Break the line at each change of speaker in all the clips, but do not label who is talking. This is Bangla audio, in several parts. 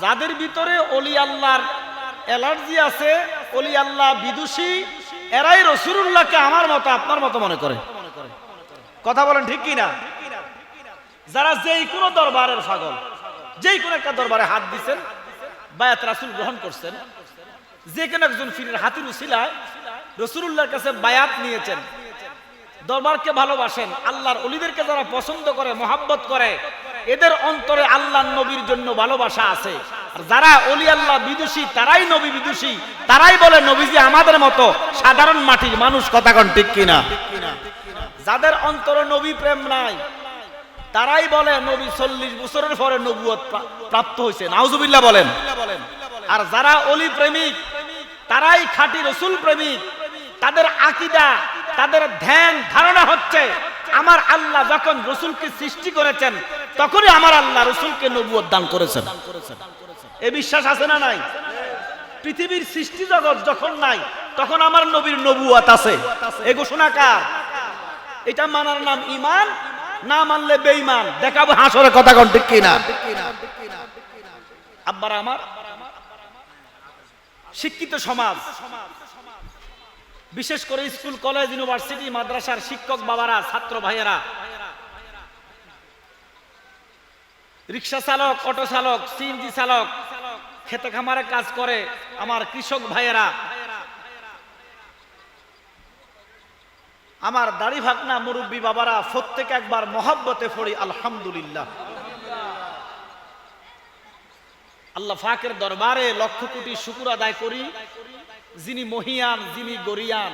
যাদের ভিতরে অলি আল্লাহর অ্যালার্জি আছে, অলি আল্লাহ বিদুষী, এরাই রসুল্লাহকে আমার মতো, আপনার মতো মনে করে। কথা বলেন ঠিক কিনা? যারা যেই কোনো দরবারের ছাগল যেই কোনো একটা দরবারে হাত দিছেন, বায়াত রাসুল গ্রহণ করছেন, যে কোনো একজন ফিরের হাতির উসিলায় রসুল্লাহর কাছে বায়াত নিয়েছেন, দরবারকে ভালোবাসেন, আল্লাহর অলিদেরকে যারা পছন্দ করে, মোহাব্বত করে এদের অন্তরে আল্লাহ নবীর জন্য ভালোবাসা আছে। আর যারা অলি আল্লাহ বিদুষী, তারাই নবী বিদুষী। তারাই বলে, নবীজি আমাদের মতো সাধারণ মাটির মানুষ, কথা কন ঠিক কিনা? যাদের অন্তরে নবী প্রেম নাই, তারাই বলে, নবী চল্লিশ বছরের পরে নবুয়ত প্রা- প্রাপ্ত হয়েছে নাউজুবিল্লাহ বলেন। আর যারা অলি প্রেমিক, তারাই খাঁটি রসুল প্রেমিক। তাদের আকিদা, তাদের ধ্যান, ধারণা হচ্ছে আমার আল্লাহ যখন রসুলকে সৃষ্টি করেছেন, তখনই আমার আল্লাহ রসুলকে নবুয়ত দান করেছেন। এ বিশ্বাস আছে না নাই? পৃথিবীর সৃষ্টি জগৎ যখন নাই, তখন আমার নবীর নবুয়াত আছে। এ ঘোষণা কার? এটা মানার নাম ইমান না মানলে বেঈমান? দেখাবো হাসরে কথা কোন ঠিক কিনা? আব্বার আমার শিক্ষিত সমাজ। বিশেষ করে স্কুল, কলেজ, ইউনিভার্সিটি, মাদ্রাসার শিক্ষক বাবারা, ছাত্র ভাইয়েরা। রিক্সা চালক, অটো চালক, সিএনজি চালক, খেতে খামারে কাজ করে আমার কৃষক ভাইয়েরা। আমার দাড়ি ভাগনা মুরব্বী বাবারা, প্রত্যেক একবার মহাব্বতে পড়ি, আলহামদুলিল্লাহ। আল্লাহ ফাকের দরবারে লক্ষ কোটি শুকুর আদায় করি। যিনি মহিয়ান, যিনি গরিয়ান।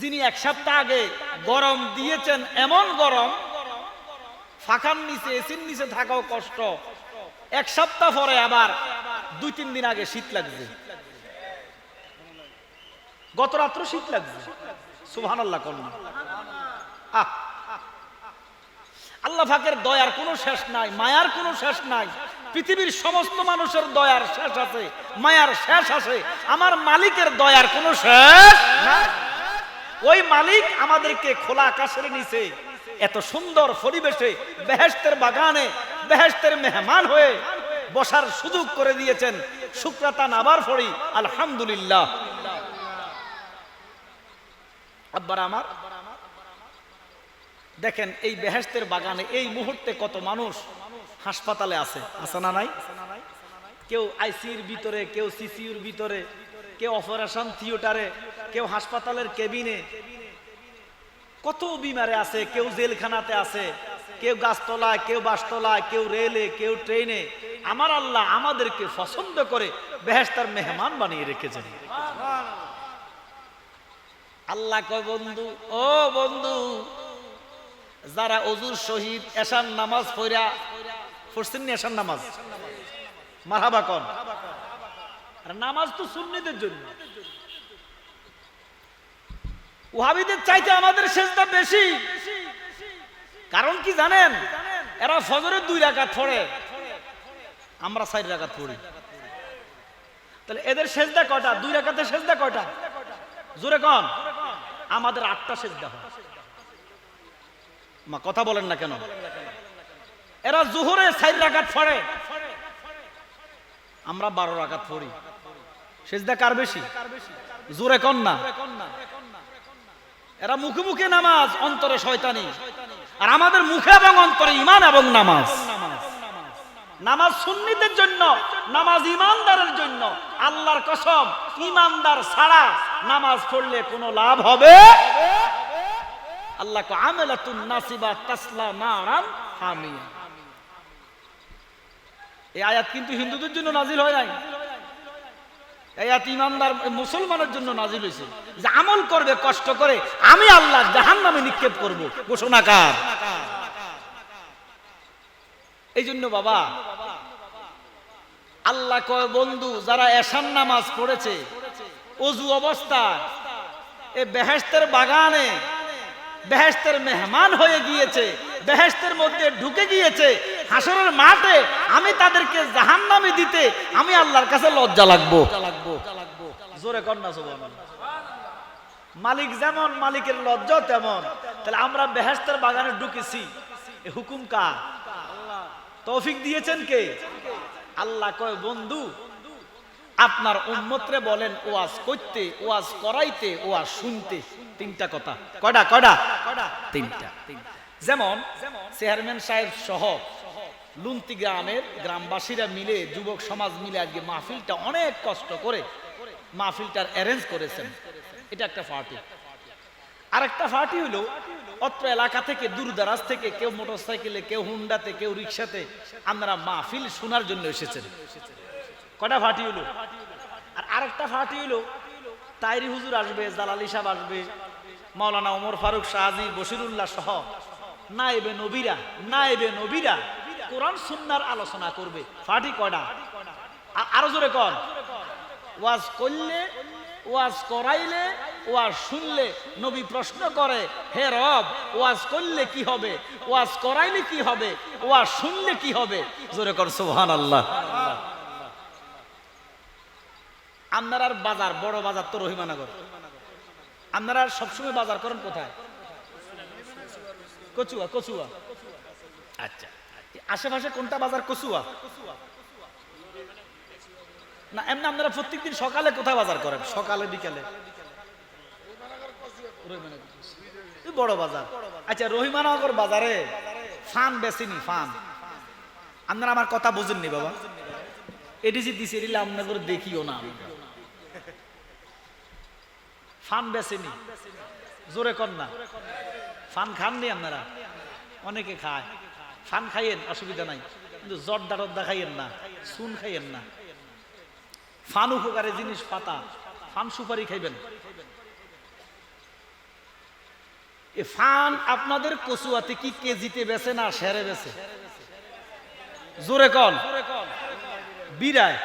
যিনি এক সপ্তাহ আগে গরম দিয়েছেন এমন গরম, ফাঁকার নিচে, এসির নিচে থাকাও কষ্ট। এক সপ্তাহ পরে আবার দুই, তিন দিন আগে শীত লাগছে। গত রাত্র শীত লাগছে। সুহান আল্লাহ কন্যা আহ আল্লাহ ফাকের দয়ার কোনো শেষ নাই, মায়ার কোনো শেষ নাই। পৃথিবীর সমস্ত মানুষের দয়ার শেষ আছে, মায়ার শেষ আছে, আমার মালিকের দয়ার কোনো শেষ ওই মালিক আমাদেরকে খোলা আকাশের নিচে এত সুন্দর পরিবেশে বেহেস্তের বাগানে বেহেস্তের মেহমান হয়ে বসার সুযোগ করে দিয়েছেন। শুক্রাতান আবার ফড়ি আলহামদুলিল্লাহ। আব্বার আমার, দেখেন এই বেহেস্তের বাগানে এই মুহূর্তে কত মানুষ। হাসপাতালে আছে। আছে না নাই? কেউ আইসির ভিতরে, কেউ সিসিউর ভিতরে, কেউ অপারেশন থিয়েটারে, কেউ হাসপাতালের কেবিনে। কত বিমারে আছে, কেউ জেলখানাতে আছে, কেউ গাছতলায়, কেউ বাসতলায়, কেউ রেলে, কেউ ট্রেনে। আমার আল্লাহ আমাদেরকে পছন্দ করে বেহেস্তার মেহমান বানিয়ে রেখেছেন। আল্লাহ কয়, বন্ধু, ও বন্ধু, যারা অজুর শহীদ এশান নামাজ পড়া পড়ছেন নি এশান নামাজ? মারহাবা কন। আর নামাজ তো সুন্নিদের জন্য। ওহাবিদের চাইতে আমাদের সেজদা বেশি। কারণ কি জানেন? এরা ফজরের দুই রাকাত পড়ে। আমরা চার রাকাত পড়ি। তাহলে এদের সেজদা কয়টা? দুই রাকাতে সেজদা কয়টা? জোরে কন। আমাদের আটটা সেজদা হয়। মা, কথা বলেন না কেন? এরা জোহরে চার রাকাত পড়ে। আমরা বারো রাকাত পড়ি। সেজদা কার বেশি? জোরে কন না এরা মুখে মুখে নামাজ, অন্তরে শয়তানি। আর আমাদের মুখে এবং অন্তরে ইমান এবং নামাজ। নামাজ সুন্নিদের জন্য, নামাজ ইমানদারের জন্য, আল্লাহর কসম ইমানদার ছাড়া নামাজ পড়লে কোনো লাভ হবে? আল্লাহ আমেলাতুন নাসিবা তাসলা নারান হামিয়া। এই আয়াত কিন্তু হিন্দুদের জন্য নাজিল হয় নাই। আয়াত ইমানদার মুসলমানের জন্য নাজিল হয়েছে। যে আমল করবে, কষ্ট করে, আমি আল্লাহ জাহান নামে নিক্ষেপ করব। ঘোষণা কার? এই জন্য বাবা, আল্লাহ কয়, বন্ধু, যারা এশান নামাজ পড়েছে, অজু অবস্থা এ বেহেস্তের বাগানে বেহেস্তের মেহমান হয়ে গিয়েছে বেহেস্তের মধ্যে ঢুকে গিয়েছে হাসরের মাঠে আমি তাদেরকে জাহান্নামে দিতে আমি আল্লাহর কাছে লজ্জা লাগবো। জোরে কন্যা মালিক যেমন, মালিকের লজ্জা তেমন। তাহলে আমরা বেহেস্তের বাগানে ঢুকেছি। হুকুম কার? তৌফিক দিয়েছেন কে? আল্লাহ কয়, বন্ধু, আপনার উম্মতরে বলেন, ওয়াজ করতে, ওয়াজ করাইতে, ওয়াজ শুনতে। তিনটা কথা। কয়টা কয়টা? তিনটা। যেমন, চেয়ারম্যান সাহেব সহ লুন্তি গ্রামের গ্রামবাসীরা মিলে, যুবক সমাজ মিলে আজকে মাহফিলটা অনেক কষ্ট করে মাহফিলটার অ্যারেঞ্জ করেছেন। এটা একটা পার্টি আর একটা পার্টি হলো অত্র এলাকা থেকে দূর দারাজ থেকে কেউ মোটরসাইকেলে কেউ হুন্ডাতে কেউ রিক্সাতে আপনারা মাহফিল শোনার জন্য এসেছেন। কটা ফাটি হলো? আর আরেকটা ফাটি হলো তাইরি হুজুর আসবে, জালালি সাহেব আসবে, মাওলানা ওমর ফারুক শাহাজি, বশিরুল্লাহ সহ নাইবে নবীরা নাইবে নবীরা কোরআন সুন্নার আলোচনা করবে। ফাটি কয়টা আরও জোরে কর ওয়াজ করলে, ওয়াজ করাইলে, ওয়াজ শুনলে নবী প্রশ্ন করে, হে রব, ওয়াজ করলে কি হবে? ওয়াজ করাইলে কি হবে? ওয়াজ শুনলে কি হবে? জোরে কর সুবহান আল্লাহ আপনার আর বাজার, বড় বাজার তো রহিমানগর। আপনারা সবসময় বাজার করেন কোথায়? কচুয়া কচুয়া। আচ্ছা। আশেপাশে কোনটা বাজার কচুয়া? না, এমনি আপনারা প্রত্যেকদিন সকালে কোথায় বাজার করেন? সকালে, বিকালে? বড় বাজার। আচ্ছা রহিমানগর বাজারে ফান বেশিনি ফান। আপনারা আমার কথা বুঝেননি বাবা। এডিসি দিছে এডিলে আপনাদের দেখিও না। ফান বেছেনি জোরে কর না। ফান খাননি আপনারা? অনেকে খায়। ফান খাইয়েন, অসুবিধা নাই। কিন্তু জর্দা টর্দা খাইয়েন না, চুন খাইয়েন না। ফান উপকারে জিনিস পাতা, ফান সুপারি খাইবেন। ফান আপনাদের কচুয়াতে কি কেজিতে বেছে না সেরে বেছে জোরে কন। বিরায়।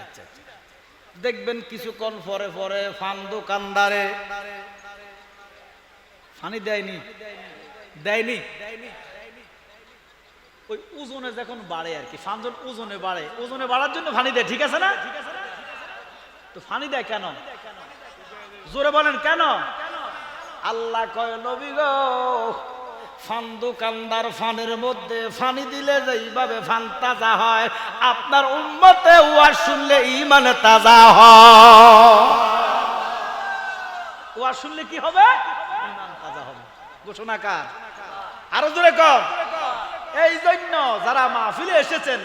আচ্ছা আচ্ছা। দেখবেন কিছুক্ষণ পরে পরে ফান দোকানদারে ফানি দেয়নি দেয়নি। দেয়নি। ওই ওজনে যখন বাড়ে আর কি ফানজন ওজনে বাড়ে। ওজনে বাড়ার জন্য ফানি দেয়, ঠিক আছে না? তো ফানি দেয় কেন? জোরে বলেন, কেন? আল্লাহ কয়, নবী গো, ফান দোকানদার ফানের মধ্যে ফানি দিলে যেইভাবে ফান তাজা হয়, আপনার উম্মতে ওয়াজ শুনলে ইমানে তাজা হয়। ওয়াজ শুনলে কি হবে? ইমান তাজা হবে। ঘোষণা কার? আরও জোরে কর। এই জন্য যারা মাহফিলে এসেছেন,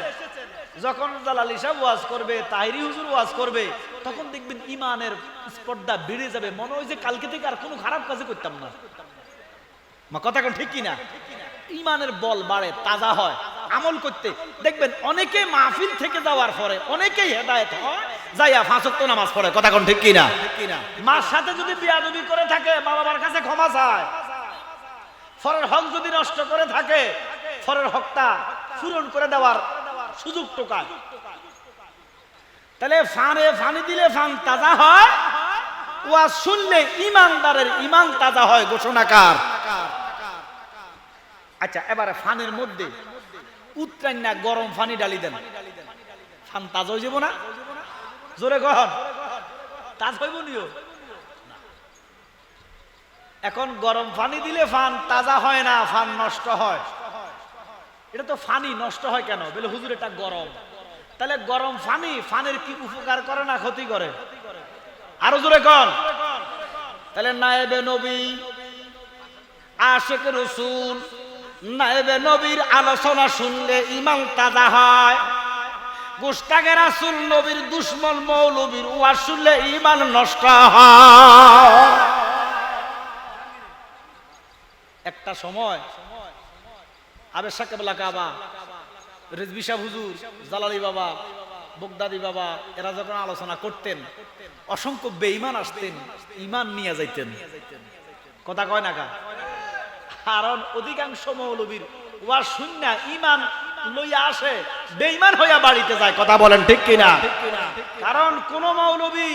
যখন জালালি সাহেব ওয়াজ করবে, তাহিরি হুজুর ওয়াজ করবে, তখন দেখবেন ইমানের স্পর্ধা বেড়ে যাবে। মনে হয় যে কালকে থেকে আর কোনো খারাপ কাজে করতাম না। কথা কোন ঠিক কিনা? ইমানের বল বাড়ে, তাজা হয়, আমল করতে। দেখবেন অনেকে মাহফিল থেকে যাওয়ার পরে, অনেকেই হেদায়েত হয়, যাইয়া ফাঁসক্ত নামাজ পড়ে। কথা কোন ঠিক কিনা? মার সাথে যদি বিয়াদবি করে থাকে মা বাবার কাছে ক্ষমা চায়। ফরের হক যদি নষ্ট করে থাকে ফরের হকটা পূরণ করে দেওয়ার সুযোগ টোকায় তাহলে ফানে ফানি দিলে ফান তাজা হয়, ওয়া শুনলে ইমানদারের ইমান তাজা হয়, ঘোষণাকার। আচ্ছা এবারে ফানের মধ্যে উত্তরাইন না গরম ফানি ডালি দেন। ফান তাজা হয়ে যাব না? জোরে গহন তাজ হইব এখন গরম পানি দিলে ফান তাজা হয় না, ফান নষ্ট হয়। এটা তো ফানি, নষ্ট হয় কেন? বলে, হুজুর, এটা গরম। তাহলে গরম ফানি, ফানের কি উপকার করে না ক্ষতি করে? আরও জোরে কন তাহলে, নায়েবে নবী, আশেক রসুল, নায়েবে নবীর আলোচনা শুনলে ইমান তাজা হয়। গোস্তাকে রাসুল, নবীর দুশ্মন মৌলবীর ওয়া শুনলে ইমান নষ্ট হয়। একটা সময় আবের সাকেবলা কাবা। রেজবি সাহ হুজুর, জালালি বাবা, বগদাদি বাবা, এরা যখন আলোচনা করতেন, অসংখ্য বেঈমান আসতেন ইমান নিয়ে যাইতেন। কথা কয় না কা? কারণ অধিকাংশ মৌলবীর ওয়া শূন্য ইমান লইয়া আসে, বেঈমান হইয়া বাড়িতে যায়, কথা বলেন ঠিক কিনা? কারণ কোন মৌলবী,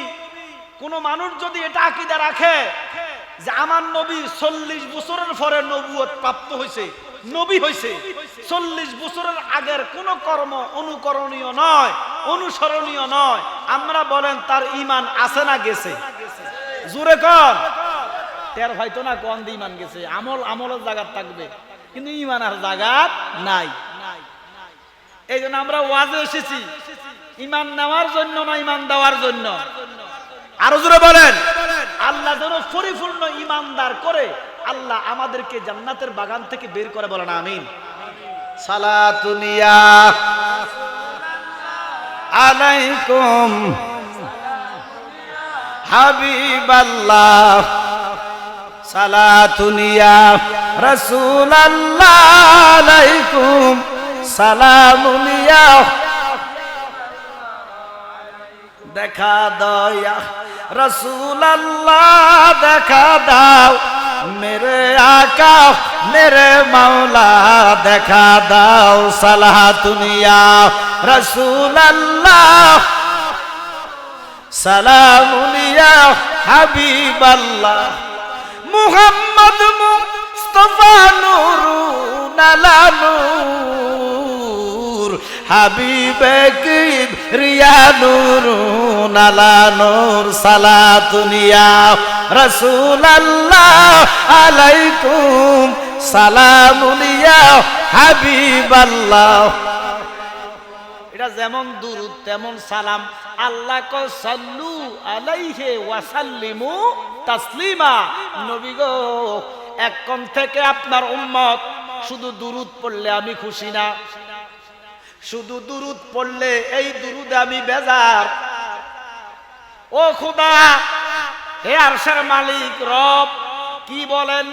কোন মানুষ যদি এটা আকিদা রাখে যে আমার নবী চল্লিশ বছরের পরে নবুয়ত প্রাপ্ত হয়েছে নবী হয়েছে চল্লিশ বছরের আগের কোন কর্ম অনুকরণীয় নয়, অনুসরণীয় নয়। আমরা বলেন, তার ইমান আছে না গেছে? জোরে কর টের হয়তো না কোন ইমান গেছে? আমল আমলের জায়গাত থাকবে। কিন্তু ইমান আর জায়গাত নাই। এই জন্য আমরা ওয়াজে এসেছি। ইমান নেওয়ার জন্য না ইমান দেওয়ার জন্য? আরও জোরে বলেন। আল্লাহ যেন পরিপূর্ণ ইমানদার করে আল্লাহ আমাদেরকে জান্নাতের বাগান থেকে বের করে বলেন, আমিন। সালাতুনিয়া আলাইকুম হাবিবাল্লাহ। সালাতুনিয়া রাসূলাল্লাহ আলাইকুম সালামুনিয়া। দেখা দয়া রসুল্লাহ দেখা দাও। মেরে আকা মেরে মাওলা দেখা দাও সালাহ দুনিয়া রসুল্লাহ সালামুনিয়া হাবিবাল্লাহ মুহাম্মদ মুস্তফা নুরু নালা নূর হাবিবে রিয়া নূরুন আলা নূর সালাতুনিয়া রাসূলুল্লাহ আলাইকুম সালামুনিয়া হাবিবাল্লাহ। এটা যেমন দুরুদ, তেমন সালাম। আল্লাহ ক সাল্লু আলাইহে ওয়াসাল্লিমু তাসলিমা। নবী গো কোণ থেকে আপনার উম্মত, শুধু দুরুদ পড়লে আমি খুশি না। শুধু দুরুদ পড়লে এই দুরুদে আমি বেজার। ও খুদা, হে আরশের মালিক, রব, কি বলেন?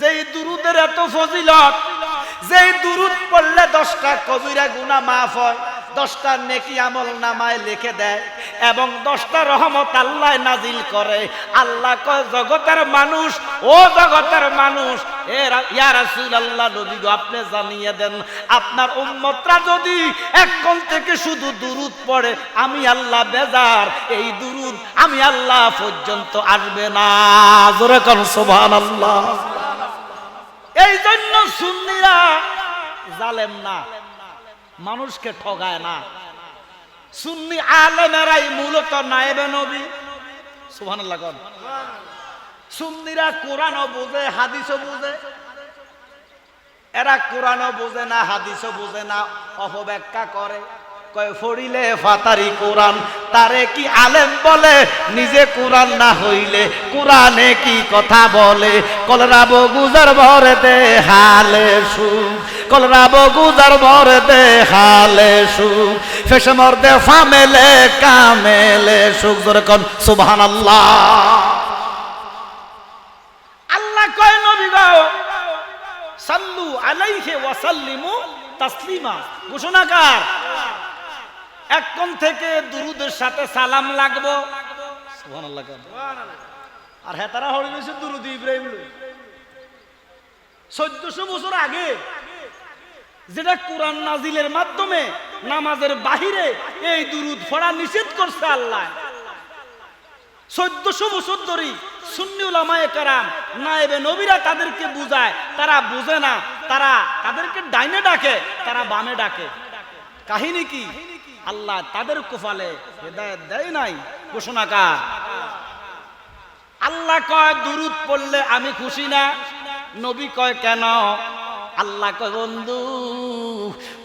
যেই দুরুদের এত ফজিলত, যেই দুরুদ পড়লে দশটা কবিরা গুনা মাফ হয়। দশটা নেকি আমল নামায় লিখে দেয় এবং দশটা রহমত আল্লাহ নাজিল করে। আল্লাহ কয়, জগতের মানুষ, ও জগতের মানুষ ইয়া রাসূল আল্লাহ আপনি জানিয়ে দেন, আপনার উম্মতরা যদি কোণ থেকে শুধু দুরুদ পড়ে, আমি আল্লাহ বেজার, এই দুরুদ আমি আল্লাহ পর্যন্ত আসবে না। কোন, সুবহানাল্লাহ। এই জন্য সুন্নিরা জালেম না। মানুষকে ঠগায় না। সুন্নি আলেমেরাই মূলত নায়েবে নবী। সুবহানাল্লাহ কোন। সুন্নিরা কোরআনও বুঝে, হাদিসও বুঝে। এরা কোরআনও বুঝে না, হাদিসও বুঝে না, অপব্যাখ্যা করে। কয়, ফড়িলে ফাতারি কোরআন, তারে কি আলেম বলে? নিজে কোরআন না হইলে কোরআনে কি কথা বলে? কলরাব গুজার ভরে দে হালে সু কলরাব গুজার ভরে দে হালে সু ফেসে মর দে ফামেলে, কামেলে সুখ। জোরে কন, সুবহানাল্লাহ। আল্লাহ কয়, নবী সাল্লু তাসলিমা। এক থেকে দুরুদের সাথে সালাম লাগবো। সুবহানাল্লাহ? আর হয়ে গেছে দুরুদ ইব্রাহিম চোদ্দশো বছর আগে যেটা কোরআন নাজিলের মাধ্যমে নামাজের বাহিরে এই দুরুদ পড়া নিষেধ করছে আল্লাহ। চোদ্দশো বছর নবীরা তাদেরকে বুঝায়, তারা বুঝে না, তারা তাদেরকে ডাইনে ডাকে, তারা ডাকে। কাহিনী কি? আল্লাহ তাদের দেয় নাই। আল্লাহ কয়, দুরুদ পড়লে আমি খুশি না, নবী কয়, কেন? আল্লাহ বন্ধু,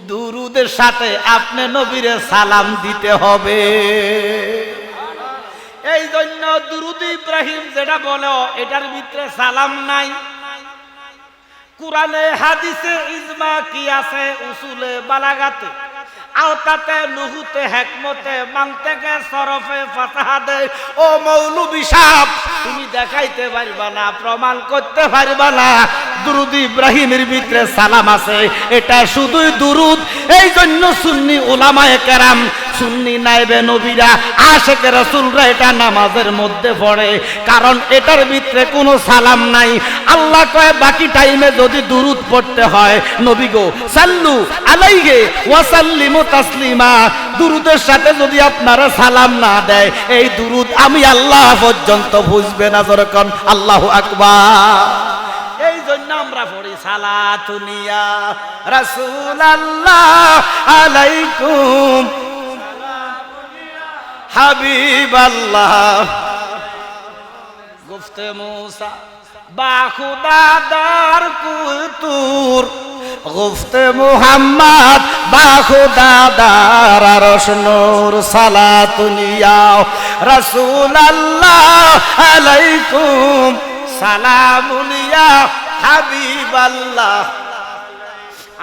দুরুদের সাথে আপনি নবীরে সালাম দিতে হবে। এই জন্য দুরুদ ইব্রাহিম যেটা বলো, এটার ভিতরে সালাম নাই। কোরআনে, হাদিসে ইজমা কি আছে? উসুলে বালাগাতে। আওতাতে, নুহুতে, হেকমতে, মাংতেকে, সরফে ফাতাহাদে ও মৌলবি সাহেব তুমি দেখাইতে পারবা না, প্রমাণ করতে পারবা না। দুরুদ ইব্রাহিমের ভিতরে সালাম আছে। এটা শুধুই দুরুদ। এই জন্য সুন্নি ওলামায়ে কেরাম, সুন্নি নাইবে নবীরা, আশেকে রাসূলরা এটা নামাজের মধ্যে পড়ে। কারণ এটার ভিতরে কোনো সালাম নাই। আল্লাহ কয়, বাকি টাইমে যদি দুরুদ পড়তে হয়, নবী গো, সাল্লু আলাইহি ওয়া সাল্লিমু তাসলিমা, দুরুদের সাথে যদি আপনারা সালাম না দেয়, এই দুরুদ আমি আল্লাহ পর্যন্ত বুঝবে না যেরকম আল্লাহ আকবার। আমরা পড়ি সালাতুনিয়া আল্লাহ গুফতে মুসা বাখুদাদার কুতুর। গুফতে মুহাম্মদ বাখুদাদার আরশ নূর। সালাতুনিয়াও রাসূলুল্লাহ আলাইকুম। সালামুনিয়া হাবিবাল্লাহ।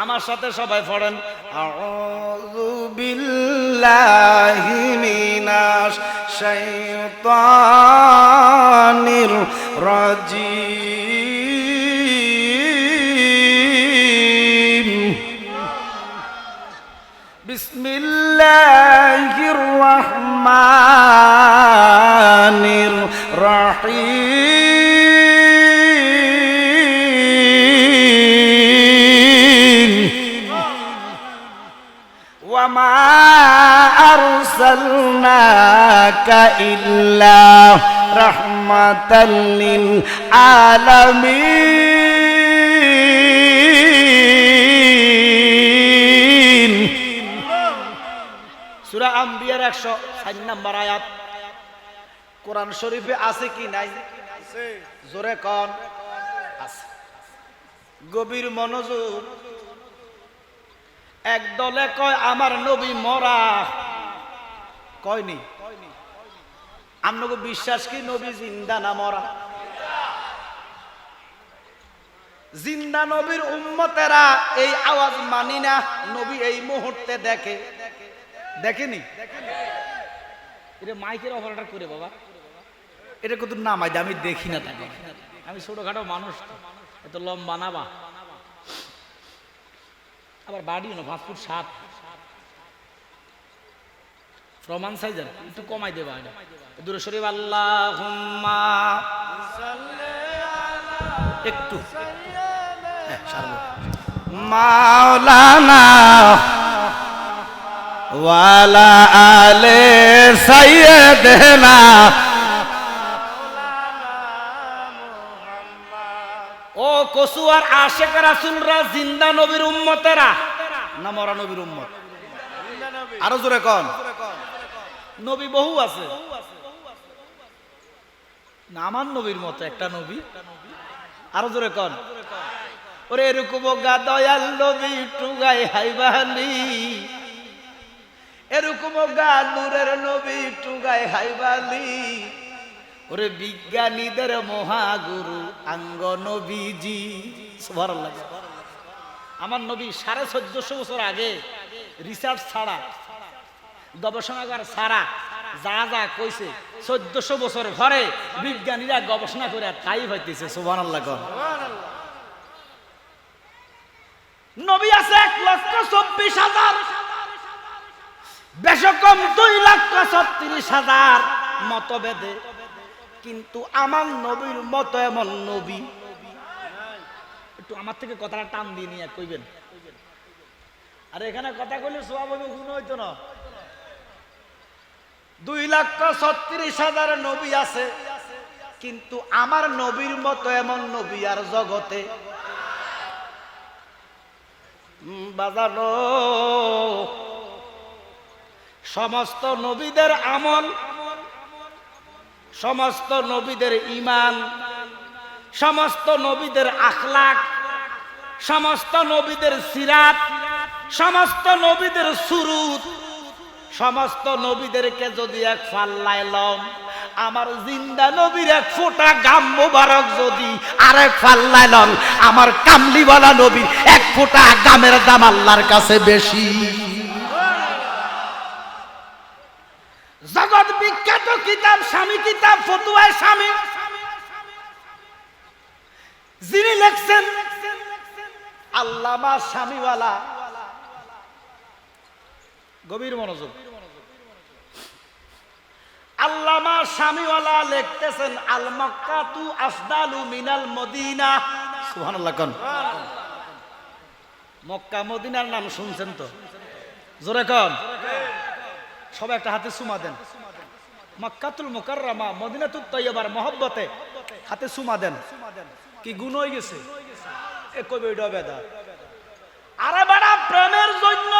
আমার সাথে সবাই পড়েন। আউযু বিল্লাহি মিনাশ শাইতানির রাজিম। বিসমিল্লাহির রহমানির রহিম। أرسلناك إلا رحمة للعالمين সুরা আম্বিয়ার একশো সাত নাম্বার আয়াত কোরআন শরীফে আছে কি নাই জোরে কন আছে গভীর মনোযোগ এক দলে কয় আমার নবী মরা। কয়নি? আপনাকে বিশ্বাস কি নবী জিন্দা না মরা? জিন্দা নবীর উম্মতেরা এই আওয়াজ মানি না নবী এই মুহূর্তে দেখে। দেখেনি? এটা মাইকের অপারেটর করে বাবা। এটা কত নামাই আমি দেখি না তাকে। আমি ছোটখাটো মানুষ। এত লম্বা না বা আবার বাড়িও না, পাঁচ ফুট সাত। প্রমাণ সাইজার একটু কমাই দেবা এটা। দূরে শরীফ আল্লাহ একটু। হ্যাঁ। মাওলানা ওয়ালা আলে সাইয়েদেনা কসুয়ার আশেক রাসুলরা জিন্দা নবীর উম্মতেরা? না মরা নবীর উম্মত? আরও জোরে কন। নবী বহু আছে। না আমার নবীর মতো একটা নবী। আরও জোরে কন। ওরে এরকম গা দয়াল নবী টুগাই হাইবালি এরকম গা নূরের নবী টুগাই হাইবালি ওরে বিজ্ঞানীদের মহাগুরু আঙ্গ নবীজি সুবহানাল্লাহ। আমার নবী সাড়ে চোদ্দশো বছর আগে রিসার্চ ছাড়া, গবেষণাগার ছাড়া যা যা কইছে, চোদ্দশো বছর ঘরে বিজ্ঞানীরা গবেষণা করে তাই হইতেছে সুবান আল্লাহ নবী আছে এক লক্ষ চব্বিশ হাজার বেশ দুই লক্ষ ছত্রিশ হাজার মতভেদে কিন্তু আমার নবীর মতো এমন নবী। একটু আমার থেকে কথাটা টান দিয়ে নিয়ে কইবেন। আর এখানে কথা কইলে সব হবে গুণ হইতো না। দুই লক্ষ ছত্রিশ হাজার নবী আছে, কিন্তু আমার নবীর মতো এমন নবী আর জগতে সমস্ত নবীদের আমল সমস্ত নবীদের ইমান সমস্ত নবীদের আখলাক, সমস্ত নবীদের সিরাত, সমস্ত নবীদের সুরুত, সমস্ত নবীদেরকে যদি এক ফাল্লায় লম, আমার জিন্দা নবীর এক ফোঁটা গাম মোবারক যদি আর এক ফাল্লায় লম আমার কামলিওয়ালা নবীর এক ফোঁটা গামের দাম আল্লাহর কাছে বেশি। জগৎ বিখ্যাত কিতাব, স্বামী কিতাব, ফতুয়ায় স্বামী। যিনি লেখছেন, আল্লামা স্বামীওয়ালা। গভীর মনোযোগ। আল্লামা স্বামীওয়ালা লিখতেছেন আল মক্কাতু আফদালু মিনাল মদিনা। সুবহানাল্লাহ কোন। মক্কা, মদিনার নাম শুনছেন তো? জোরে কন। সবাই একটা হাতে সুমা দেন। মক্কাতুল মুকাররমা, মদিনাতুত তৈয়বার মহব্বতে হাতে সুমা দেন। কি গুণ হয়ে গেছে? এ আরে প্রেমের জন্য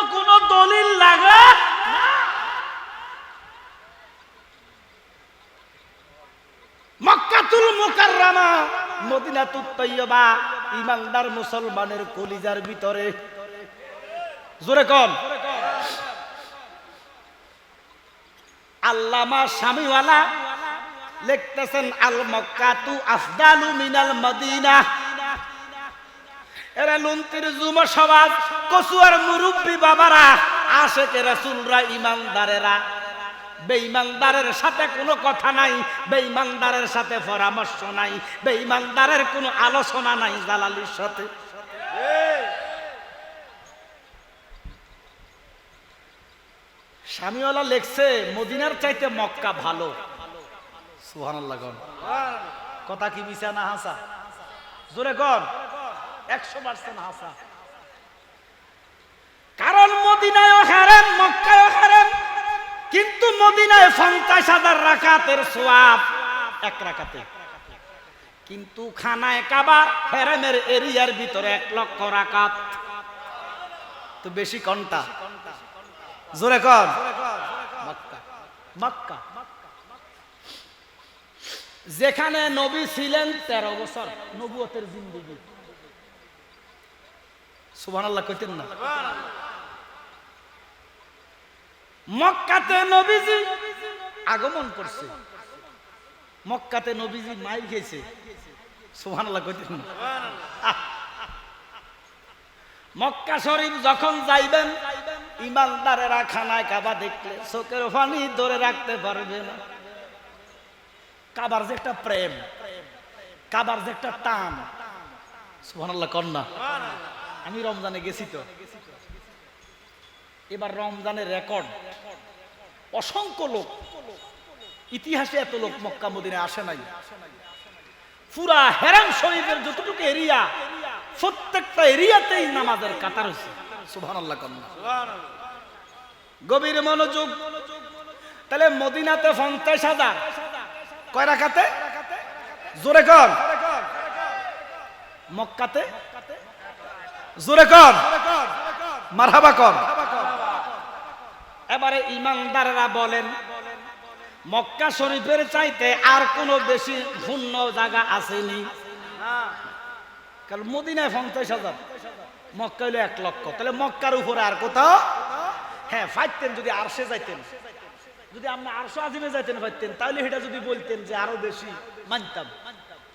দলিল লাগে? মক্কাতুল মুকাররমা মদিনা তুত্তৈবা ইমানদার মুসলমানের কলিজার ভিতরে। জোরে কন আল্লামা স্বামীওয়ালা লিখতেছেন, আল মক্কাতু আফদালু মিনাল মদিনা। এরা লুন্তির যুব সমাজ, কচুয়ার মুরব্বী বাবারা, আশেকে রাসূলরা, ইমানদারেরা। বেঈমানদারের সাথে কোনো কথা নাই, বেঈমানদারের সাথে পরামর্শ নাই, বেঈমানদারের কোনো আলোচনা নাই জালালির সাথে। স্বামীওয়ালা লেখছে, মদিনার চাইতে মক্কা ভালো। কথা কি মিশা না হাসা? জোরে গণ। একশো পার্সেন্ট হাসা। কারণ মদিনায় হারেন মক্কায় হারেন কিন্তু মদিনায় পঞ্চাশ হাজার রাকাতের সোয়াব এক রাকাতে। কিন্তু খানায় কাবা হেরেমের এরিয়ার ভিতরে এক লক্ষ রাকাত। তো বেশি কন্টা? জোরে কর। মক্কা। যেখানে নবী ছিলেন তেরো বছর নবুয়তের জিন্দগি। আল্লাহ কইতেন না। মক্কাতে নবীজি আগমন করছে। মক্কাতে নবীজি মাইল খেয়েছে। সুবান কইতেন না। মক্কা শরীফ যখন যাইবেন ইমানদারেরা খানায় কাবা দেখলে চোখের পানি ধরে রাখতে পারবে না। কাবার যে একটা প্রেম, কাবার যে একটা টান। সুবহানাল্লাহ কন্যা আমি রমজানে গেছি তো। এবার রমজানের রেকর্ড। অসংখ্য লোক। ইতিহাসে এত লোক মক্কা মদিনে আসে নাই। পুরা হেরাম শরীফের যতটুকু এরিয়া, প্রত্যেকটা এরিয়াতেই নামাজের কাতার হয়েছে। সুবহানাল্লাহ কন্যা গভীর মনোযোগ। তাহলে মদিনাতে পঞ্চাশ হাজার। কয় রাখাতে জোরে কর। মক্কাতে? জোরে কর। মারহাবা কর। এবারে ইমানদাররা বলেন মক্কা শরীফের চাইতে আর কোনো বেশি শূন্য জায়গা আসেনি। কারণ মদিনায় পঞ্চাশ হাজার। মক্কা হইল এক লক্ষ। তাহলে মক্কার উপরে আর কোথাও হ্যাঁ ফাইতেন যদি আরশে যাইতেন। যদি আপনি আরশো আজিমে যাইতেন, ফাইতেন। তাহলে এটা যদি বলতেন যে আরও বেশি, মানতাম।